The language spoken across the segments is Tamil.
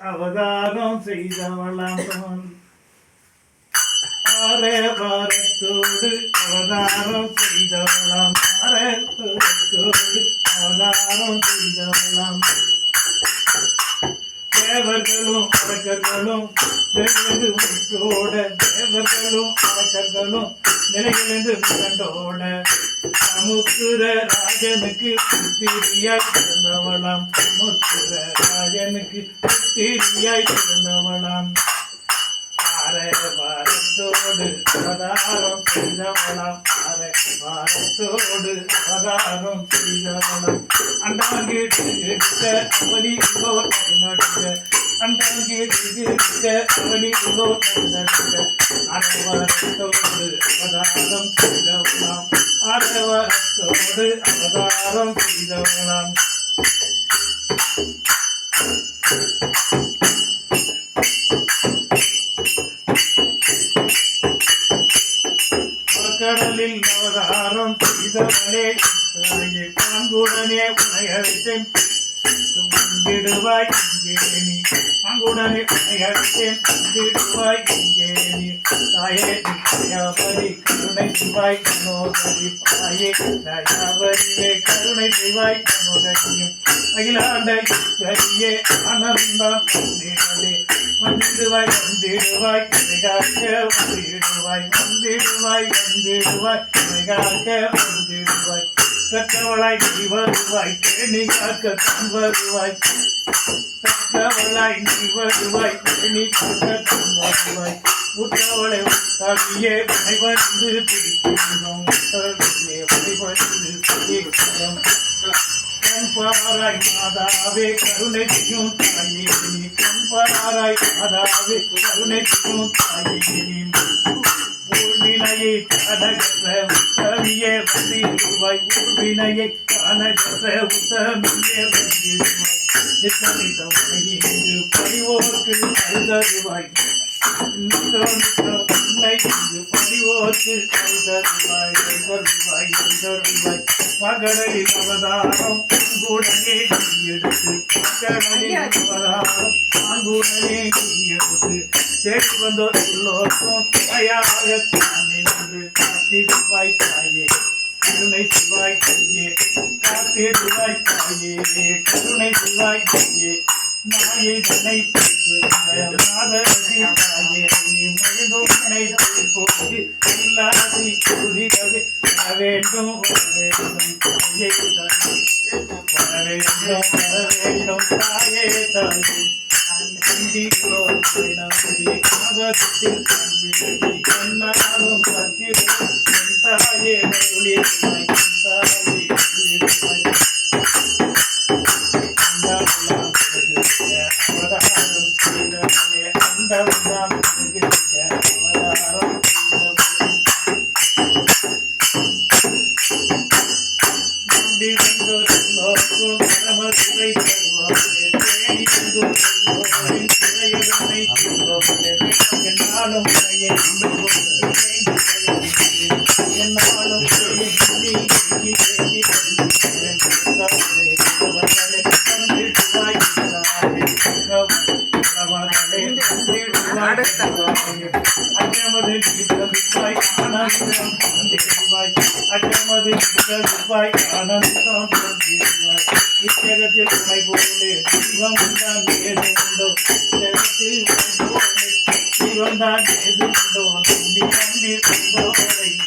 அவதாரம் செய்தவளாம் ஆரே வாரத்தோடு அவதாரம் செய்தவளாம் ஆரே வாரத்தோடு அவதாரம் செய்தவளாம் தேவர்களும் அரக்கர்களும் தேவர்களும் தேவர்களும் அரக்கர்களும் நிலைகளென்று கண்டோட சமுத்திர ராஜனுக்கு புத்திரியாய் பிறந்தவளாம். சமுத்திர ராஜனுக்கு புத்திரியாய் பிறந்தவளாம். ஆர வாரத்தோடு அவதாரம் செய்தவளாம். ஆர வாரத்தோடு அவதாரம் செய்தவளாம். அண்டாங்கிட்ட அவனி நடுக்க அரவரத்தோடு அவதாரம் செய்தவளாம். அரவரத்தோடு அவதாரம் செய்தவளாம். கடலில் அவதாரம் செய்தவனே பாங்குடனே உனை அழைத்தேன் வந்திடுவாய் இங்கே நீ. பாங்குடனே அழைத்தேன் வந்திடுவாய் இங்கே நீ. தாயே தயாபரி கருணை செய்வாய் மனோதரி தாயே. தயாபரியே கருணை செய்வாய் மனோதரியும் அகிலாண்ட ஆனந்தம் வந்திடுவாய் வந்திடுவாய் வந்திடுவாய். வந்திடுவாய் வந்திடுவாய் வந்திடுவாய். கற்றவளாய் நீ வருவாய் தேனி காக்க தன் வருவாய். கற்றவளாய் நீ வருவாய் தேனி காக்க தன் வருவாய். உற்றவளை உத்தாவியே உனை வந்து பிடிக்கிறோம் உத்தரவிலே உனை வந்து பிடிக்கிறோம் கண்பாராய் மாதாவே கருணை செய்யும் தாயே. நீ கண்பாராய் மாதாவே கருணை செய்யும் தாயே. ஊழ்வினையை கனகற்ற உத்தமியே வந்திடுவாய் ஊழ்வினையை கனகற்ற உத்தமியே வந்திடுவாய் நித்தமிதம் இங்கு பணிவோர்க்கு அருதருவாய். நித்தம் அவதாரம் அங்குடனே எடுத்து மகளில் அவதாரம் அங்குடனே எடுத்து தேடி வந்தோர் தானே நின்று காத்திடுவாய் தாயே கருணை சிவாய் தாயே காத்திடுவாய் தாயே கருணை சிவாய் தாயே வேண்டும் வேண்டும் தாயே தாயே வேண்டும் தான் ஏது உண்டோ நம்பி நம்பி கொண்டோரை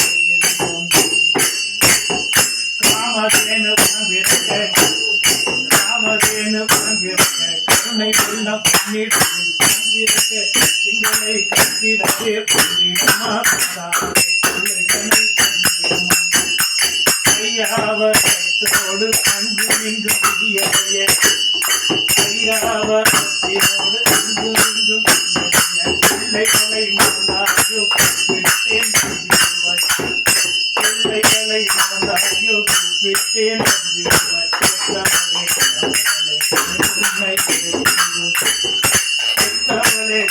எங்களை கத்திடவே புரியுமா பதாவே உலகனை ஐயாவரத்தோடு அங்கு இங்கு புதியவைய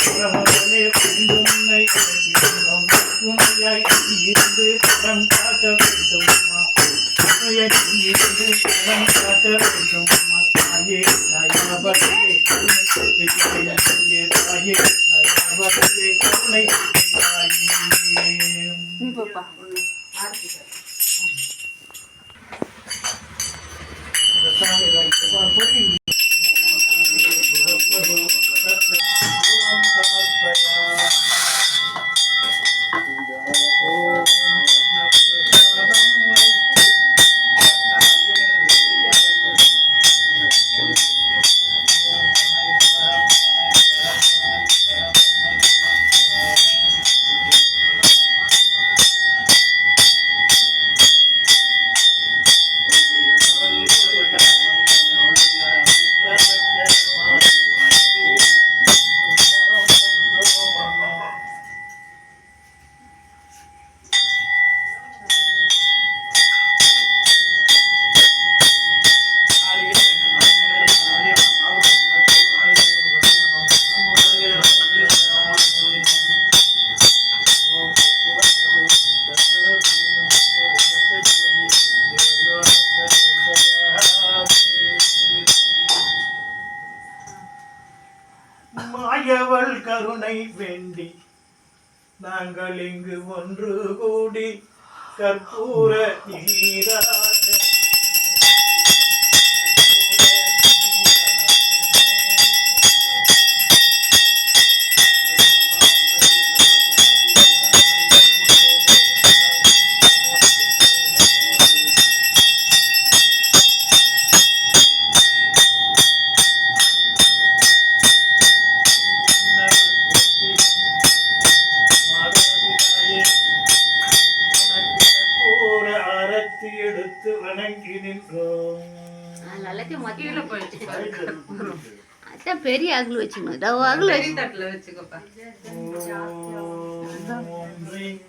பெற்றவளே, குறவளே, புரிந்துன்னை இறக்கின்றோம். துணையாய் இருந்து படம் காக்க வேண்டுமா? துணையாய் இருந்து படம் காக்க வேண்டுமா? தாயே தாயாவதியே கருணை தாயே தாயாவதியே கருணை செய்யாயே மாயவள் கருணை வேண்டி நாங்கள் இங்கு ஒன்று கூடி கற்பூர நீரா அதான் பெரிய அகல் வச்சுக்கணும் டவு அகல் பெரிய தட்டுல வச்சுக்கோப்பா. ஓம் ஹ்ரீம்